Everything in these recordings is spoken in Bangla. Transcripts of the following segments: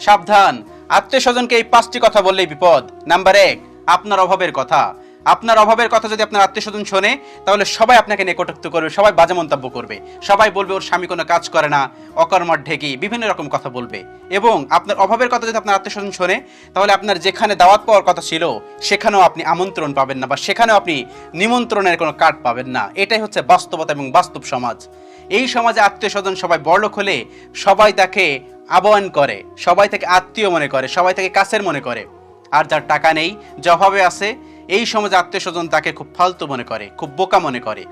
সাবধান। আত্মীয় স্বজনকে এই পাঁচটি কথা বললেই বিপদ। নাম্বার এক, আপনার অভাবের কথা। আপনার অভাবের কথা যদি আপনার আত্মীয় স্বজন শোনে, তাহলে সবাই আপনাকে নিয়ে কটুক্ত করবে, সবাই বাজে মন্তব্য করবে। সবাই বলবে, ওর স্বামী কোনো কাজ করে না, অকর্মার ঢেকি, বিভিন্ন রকম কথা বলবে। এবং আপনার অভাবের কথা যদি আপনার আত্মীয় স্বজন শোনে, তাহলে আপনার যেখানে দাওয়াত পাওয়ার কথা ছিল, সেখানেও আপনি আমন্ত্রণ পাবেন না বা সেখানেও আপনি নিমন্ত্রণের কোনো কার্ড পাবেন না। এটাই হচ্ছে বাস্তবতা এবং বাস্তব সমাজ। এই সমাজে আত্মীয় স্বজন সবাই বড়লোক হলে সবাই তাকে আবহান করে, সবাই তাকে আত্মীয় মনে করে, সবাই তাকে কাছের মনে করে। আর যার টাকা নেই যে অভাবে আছে, এই সমাজে আত্মীয় স্বজন তাকে খুব ফালতু মনে করে, খুব বোকা মনে করে।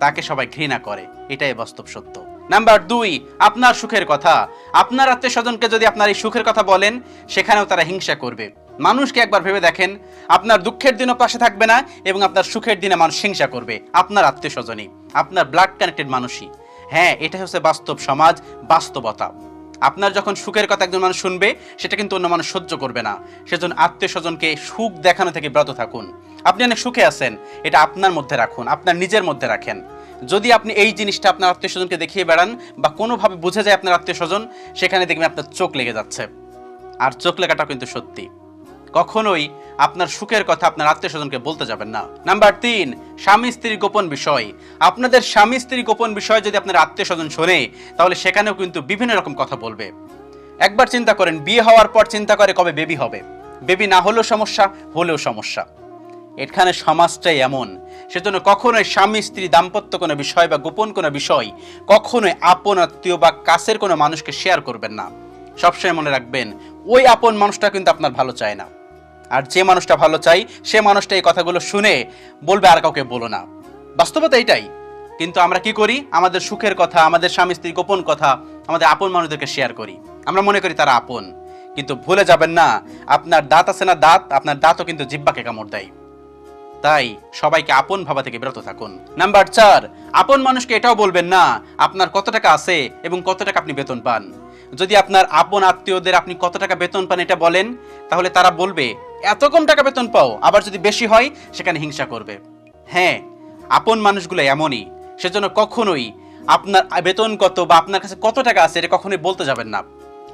তাকে সবাই ঘৃণা করে, এটাই বাস্তব সত্য। নাম্বার দুই, আপনার সুখের কথা। আপনার আত্মীয় স্বজনকে যদি আপনার এই সুখের কথা বলেন, সেখানেও তারা হিংসা করবে। মানুষকে একবার ভেবে দেখেন, আপনার দুঃখের দিনও পাশে থাকবে না এবং আপনার সুখের দিনে মানুষ হিংসা করবে। আপনার আত্মীয় স্বজনই আপনার ব্লাড কানেক্টেড মানুষই। হ্যাঁ এটা হচ্ছে বাস্তব সমাজ, বাস্তবতা। আপনার যখন সুখের কথা একজন মানুষ শুনবে, সেটা কিন্তু অন্য মানুষ সহ্য করবে না। সেজন্য আত্মীয় স্বজনকে সুখ দেখানো থেকে বিরত থাকুন। আপনি অনেক সুখে আছেন, এটা আপনার মধ্যে রাখুন, আপনার নিজের মধ্যে রাখেন। যদি আপনি এই জিনিসটা আপনার আত্মীয় স্বজনকে দেখিয়ে বেড়ান বা কোনোভাবে বুঝে যায় আপনার আত্মীয় স্বজন, সেখানে দেখবেন আপনার চোখ লেগে যাচ্ছে। আর চোখ লেগাটা কিন্তু সত্যি। কখনোই আপনার সুখের কথা আপনার আত্মীয় স্বজনকে বলতে যাবেন না। নাম্বার তিন, স্বামী স্ত্রীর গোপন বিষয়। আপনাদের স্বামী স্ত্রীর গোপন বিষয় যদি আপনার আত্মীয় স্বজন শোনে, তাহলে সেখানেও কিন্তু বিভিন্ন রকম কথা বলবে। একবার চিন্তা করেন, বিয়ে হওয়ার পর চিন্তা করে কবে বেবি হবে? বেবি না হলেও সমস্যা হলেও সমস্যা। এখানে সমাজটাই এমন। সেজন্য কখনোই স্বামী স্ত্রী দাম্পত্য কোনো বিষয় বা গোপন কোনো বিষয় কখনোই আপন, আত্মীয় বা কাছের কোনো মানুষকে শেয়ার করবেন না। সবসময় মনে রাখবেন, ওই আপন মানুষটা কিন্তু আপনার ভালো চায় না। আর যে মানুষটা ভালো চাই, সে মানুষটা এই কথাগুলো শুনে বলবে আর কাউকে বলো না। বাস্তবতা এটাই। কিন্তু আমরা কি করি? আমাদের সুখের কথা, আমাদের স্বামী স্ত্রীর গোপন কথা, আমাদের আপন মানুষদেরকে শেয়ার করি। আমরা মনে করি তারা আপন। কিন্তু ভুলে যাবেন না, আপনার দাঁত আছে না দাঁত, আপনার দাঁতও কিন্তু জিব্বাকে কামড় দেয়। তাই সবাইকে আপন ভাবা থেকে বিরত থাকুন। নাম্বার চার, আপন মানুষকে এটাও বলবেন না, আপনার কত টাকা আছে এবং কত টাকা আপনি বেতন পান। যদি আপনার আপন আত্মীয়দের আপনি কত টাকা বেতন পান এটা বলেন, তাহলে তারা বলবে এত কম টাকা বেতন পাও, আবার যদি বেশি হয়, সেখানে হিংসা করবে। হ্যাঁ আপন মানুষগুলো এমনই। সেজন্য কখনোই আপনার বেতন কত বা আপনার কাছে কত টাকা আছে, এটা কখনোই বলতে যাবেন না।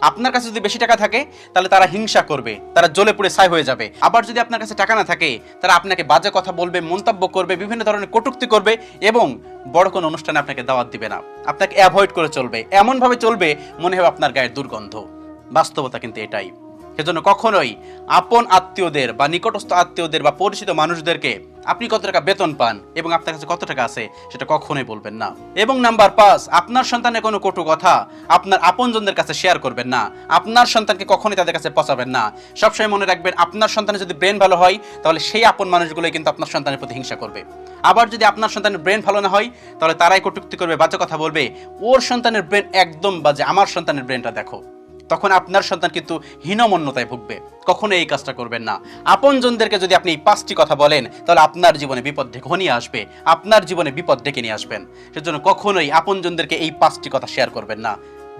আপনার কাছে যদি বেশি টাকা থাকে, তাহলে তারা হিংসা করবে, তারা জ্বলে পুড়ে ছাই হয়ে যাবে। আবার যদি আপনার কাছে টাকা না থাকে, তারা আপনাকে বাজে কথা বলবে, মন্তব্য করবে, বিভিন্ন ধরনের কটূক্তি করবে এবং বড় কোনো অনুষ্ঠানে আপনাকে দাওয়াত দিবে না। আপনাকে অ্যাভয়েড করে চলবে। এমনভাবে চলবে, মনে হবে আপনার গায়ের দুর্গন্ধ। বাস্তবতা কিন্তু এটাই। সেজন্য কখনোই আপন আত্মীয়দের বা নিকটস্থ আত্মীয়দের বা পরিচিত মানুষদেরকে আপনি কত টাকা বেতন পান এবং আপনার কাছে কত টাকা আছে সেটা কখনোই বলবেন না। এবং নাম্বার পাঁচ, আপনার সন্তানের কোনো কটু কথা আপনার আপনজনদের কাছে শেয়ার করবেন না। আপনার সন্তানকে কখনোই তাদের কাছে পচাবেন না। সবসময় মনে রাখবেন, আপনার সন্তানের যদি ব্রেন ভালো হয়, তাহলে সেই আপন মানুষগুলোই কিন্তু আপনার সন্তানের প্রতি হিংসা করবে। আবার যদি আপনার সন্তানের ব্রেন ভালো না হয়, তাহলে তারাই কটুক্তি করবে, বাজে কথা বলবে, ওর সন্তানের ব্রেন একদম বাজে, আমার সন্তানের ব্রেনটা দেখো। তখন আপনার সন্তান কিন্তু হীনমন্যতায় ভুগবে। কখনো এই কাজটা করবেন না। আপনজনদেরকে যদি আপনি এই পাঁচটি কথা বলেন, তাহলে আপনার জীবনে বিপদ ঘনিয়ে আসবে। আপনার জীবনে বিপদ ডেকে নিয়ে আসবেন। সেজন্য কখনোই আপনজনদেরকে এই পাঁচটি কথা শেয়ার করবেন না।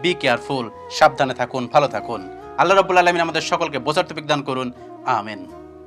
বি কেয়ারফুল সাবধানে থাকুন, ভালো থাকুন। আল্লাহ রবুল্লা আলমিন আমাদের সকলকে বোঝার তৌফিক দান করুন। আমেন।